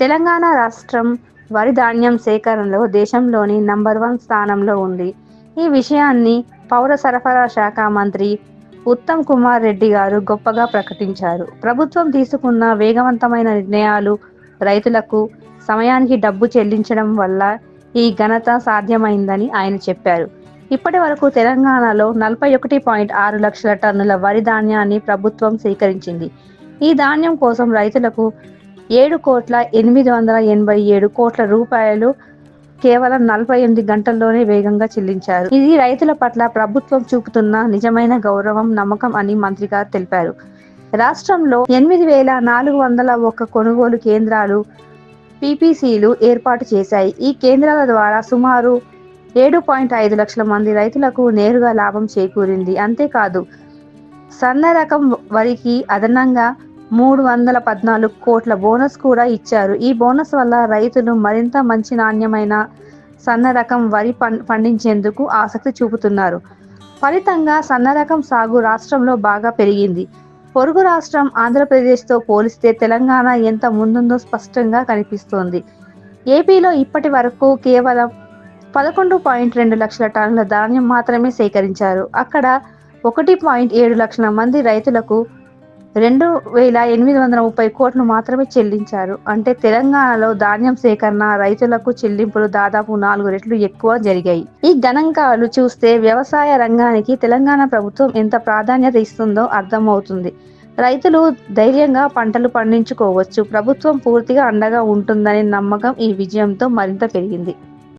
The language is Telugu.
తెలంగాణ రాష్ట్రం వరి ధాన్యం సేకరణలో దేశంలోని నంబర్ వన్ స్థానంలో ఉంది. ఈ విషయాన్ని పౌర సరఫరా శాఖ మంత్రి ఉత్తమ్ కుమార్ రెడ్డి గారు గొప్పగా ప్రకటించారు. ప్రభుత్వం తీసుకున్న వేగవంతమైన నిర్ణయాలు రైతులకు సమయానికి డబ్బు చెల్లించడం వల్ల ఈ ఘనత సాధ్యమైందని ఆయన చెప్పారు. ఇప్పటి వరకు తెలంగాణలో నలభై ఒకటి పాయింట్ ఆరు లక్షల టన్నుల వరి ధాన్యాన్ని ప్రభుత్వం సేకరించింది. ఈ ధాన్యం కోసం రైతులకు ఏడు కోట్ల ఎనిమిది వందల ఎనభై ఏడు కోట్ల రూపాయలు కేవలం నలభై ఎనిమిది గంటల్లోనే వేగంగా చెల్లించారు. ఇది రైతుల పట్ల ప్రభుత్వం చూపుతున్న నిజమైన గౌరవం నమ్మకం అని మంత్రి గారు తెలిపారు. రాష్ట్రంలో ఎనిమిది వేల నాలుగు వందల ఒక్క కొనుగోలు కేంద్రాలు పీపీసీలు ఏర్పాటు చేశాయి. ఈ కేంద్రాల ద్వారా సుమారు ఏడు పాయింట్ ఐదు లక్షల మంది రైతులకు నేరుగా లాభం చేకూరింది. అంతేకాదు సన్న రకం వరికి అదనంగా మూడు వందల పద్నాలుగు కోట్ల బోనస్ కూడా ఇచ్చారు. ఈ బోనస్ వల్ల రైతులు మరింత మంచి నాణ్యమైన సన్న రకం వరి పండించేందుకు ఆసక్తి చూపుతున్నారు. ఫలితంగా సన్న రకం సాగు రాష్ట్రంలో బాగా పెరిగింది. పొరుగు రాష్ట్రం ఆంధ్రప్రదేశ్తో పోలిస్తే తెలంగాణ ఎంత ముందుందో స్పష్టంగా కనిపిస్తోంది. ఏపీలో ఇప్పటి వరకు కేవలం పదకొండు పాయింట్ రెండు లక్షల టన్నుల ధాన్యం మాత్రమే సేకరించారు. అక్కడ ఒకటి పాయింట్ ఏడు లక్షల మంది రైతులకు రెండు వేల ఎనిమిది వందల ముప్పై కోట్లు మాత్రమే చెల్లించారు. అంటే తెలంగాణలో ధాన్యం సేకరణ రైతులకు చెల్లింపులు దాదాపు నాలుగు రెట్లు ఎక్కువ జరిగాయి. ఈ గణాంకాలు చూస్తే వ్యవసాయ రంగానికి తెలంగాణ ప్రభుత్వం ఎంత ప్రాధాన్యత ఇస్తుందో అర్థమవుతుంది. రైతులు ధైర్యంగా పంటలు పండించుకోవచ్చు. ప్రభుత్వం పూర్తిగా అండగా ఉంటుందనే నమ్మకం ఈ విజయంతో మరింత పెరిగింది.